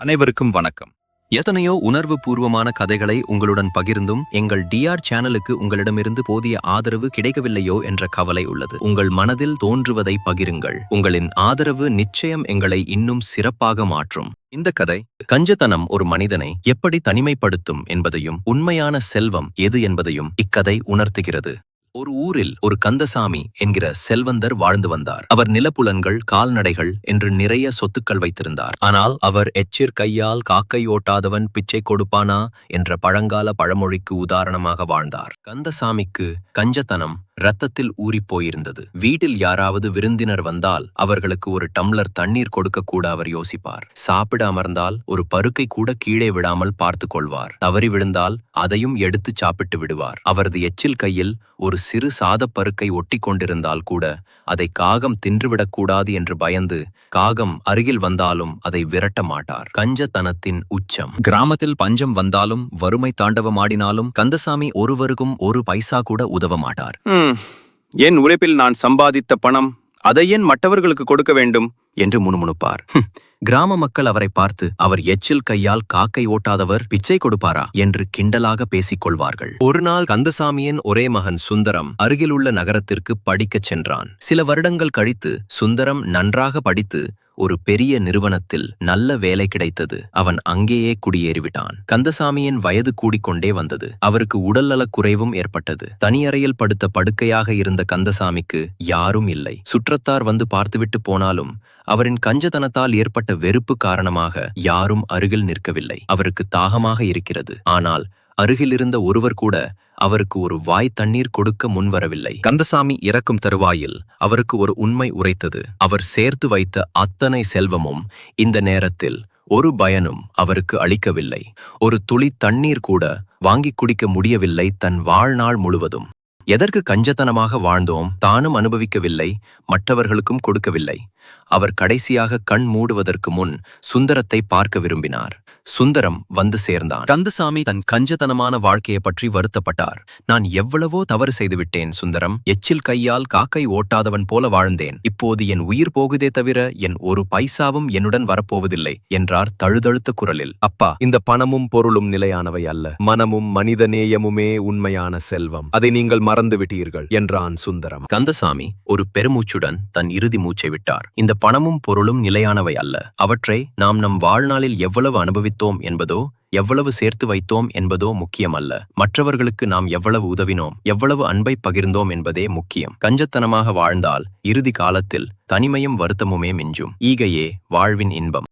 அனைவருக்கும் வணக்கம். எத்தனையோ உணர்வு பூர்வமான கதைகளை உங்களுடன் பகிர்ந்தும் எங்கள் டிஆர் சேனலுக்கு உங்களிடமிருந்து போதிய ஆதரவு கிடைக்கவில்லையோ என்ற கவலை உள்ளது. உங்கள் மனதில் தோன்றுவதை பகிருங்கள். உங்களின் ஆதரவு நிச்சயம் எங்களை இன்னும் சிறப்பாக மாற்றும். இந்த கதை கஞ்சத்தனம் ஒரு மனிதனை எப்படி தனிமைப்படுத்தும் என்பதையும் உண்மையான செல்வம் எது என்பதையும் இக்கதை உணர்த்துகிறது. ஒரு ஊரில் ஒரு கந்தசாமி என்கிற செல்வந்தர் வாழ்ந்து வந்தார். அவர் நிலப்புலன்கள் கால்நடைகள் என்று நிறைய சொத்துக்கள் வைத்திருந்தார். ஆனால் அவர் எச்சிற் கையால் காக்கை ஓட்டாதவன் பிச்சை கொடுப்பானா என்ற பழங்கால பழமொழிக்கு உதாரணமாக வாழ்ந்தார். கந்தசாமிக்கு கஞ்சத்தனம் இரத்தத்தில் ஊறிப் போயிருந்தது வீட்டில் யாராவது விருந்தினர் வந்தால் அவர்களுக்கு ஒரு டம்ளர் தண்ணீர் கொடுக்க கூட அவர் யோசிப்பார். சாப்பிட அமர்ந்தால் ஒரு பருக்கை கூட கீழே விடாமல் பார்த்து கொள்வார். தவறி விழுந்தால் அதையும் எடுத்து சாப்பிட்டு விடுவார். அவரது எச்சில் கையில் ஒரு சிறு சாதப் பருக்கை ஒட்டி கொண்டிருந்தால் கூட அதை காகம் தின்றுவிடக்கூடாது என்று பயந்து காகம் அருகில் வந்தாலும் அதை விரட்ட மாட்டார். கஞ்சத்தனத்தின் உச்சம். கிராமத்தில் பஞ்சம் வந்தாலும் வறுமை தாண்டவமாடினாலும் கந்தசாமி ஒருவருக்கும் ஒரு பைசா கூட உதவ மாட்டார். "ஹம், என் உழைப்பில் நான் சம்பாதித்த பணம் அதை ஏன் மற்றவர்களுக்கு கொடுக்க வேண்டும்? என்று முணுமுணுப்பார். கிராம மக்கள் அவரை பார்த்து அவர் எச்சில் கையால் காக்கை ஓட்டாதவர் பிச்சை கொடுப்பாரா? என்று கிண்டலாக பேசிக் கொள்வார்கள். ஒரு நாள் கந்தசாமியின் ஒரே மகன் சுந்தரம் அருகிலுள்ள நகரத்திற்கு படிக்கச் சென்றான். சில வருடங்கள் கழித்து சுந்தரம் நன்றாக படித்து ஒரு பெரிய நிறுவனத்தில் நல்ல வேலை கிடைத்தது. அவன் அங்கேயே குடியேறிவிட்டான். கந்தசாமியின் வயது கூடிக்கொண்டே வந்தது. அவருக்கு உடல்நலக் குறைவும் ஏற்பட்டது. தனியறையில் படுத்த படுக்கையாக இருந்த கந்தசாமிக்கு யாரும் இல்லை. சுற்றத்தார் வந்து பார்த்துவிட்டு போனாலும் அவரின் கஞ்சதனத்தால் ஏற்பட்ட வெறுப்பு காரணமாக யாரும் அருகில் நிற்கவில்லை. அவருக்கு தாகமாக இருக்கிறது. ஆனால் அருகிலிருந்த ஒருவர் கூட அவருக்கு ஒரு வாய் தண்ணீர் கொடுக்க முன்வரவில்லை. கந்தசாமி இறக்கும் தருவாயில் அவருக்கு ஒரு உண்மை உரைத்தது. அவர் சேர்த்து வைத்த அத்தனை செல்வமும் இந்த நேரத்தில் ஒரு பயனும் அவருக்கு அளிக்கவில்லை. ஒரு துளி தண்ணீர் கூட வாங்கிக் குடிக்க முடியவில்லை தன் வாழ்நாள் முழுவதும். எதற்கு கஞ்சத்தனமாக வாழ்ந்தோம் தானும் அனுபவிக்கவில்லை மற்றவர்களுக்கும் கொடுக்கவில்லை. அவர் கடைசியாக கண் மூடுவதற்கு முன் சுந்தரத்தை பார்க்க விரும்பினார். சுந்தரம் வந்து சேர்ந்தான். கந்தசாமி தன் கஞ்சத்தனமான வாழ்க்கையை பற்றி வருத்தப்பட்டார். நான் எவ்வளவோ தவறு செய்துவிட்டேன் சுந்தரம். எச்சில் கையால் காக்கை ஓட்டாதவன் போல வாழ்ந்தேன். இப்போது என் உயிர் போகுதே தவிர என் ஒரு பைசாவும் என்னுடன் வரப்போவதில்லை என்றார் தழுதழுத்த குரலில். அப்பா இந்த பணமும் பொருளும் நிலையானவை அல்ல. மனமும் மனித நேயமுமே உண்மையான செல்வம். அதை நீங்கள் மறந்துவிட்டீர்கள் என்றான் சுந்தரம். கந்தசாமி ஒரு பெருமூச்சுடன் தன் இறுதி மூச்சை விட்டார். இந்த பணமும் பொருளும் நிலையானவை அல்ல. அவற்றை நாம் நம் வாழ்நாளில் எவ்வளவு அனுபவித்தோம் என்பதோ எவ்வளவு சேர்த்து வைத்தோம் என்பதோ முக்கியமல்ல. மற்றவர்களுக்கு நாம் எவ்வளவு உதவினோம் எவ்வளவு அன்பை பகிர்ந்தோம் என்பதே முக்கியம். கஞ்சத்தனமாக வாழ்ந்தால் இறுதி காலத்தில் தனிமையும் வருத்தமுமே மிஞ்சும். ஈகையே வாழ்வின் இன்பம்.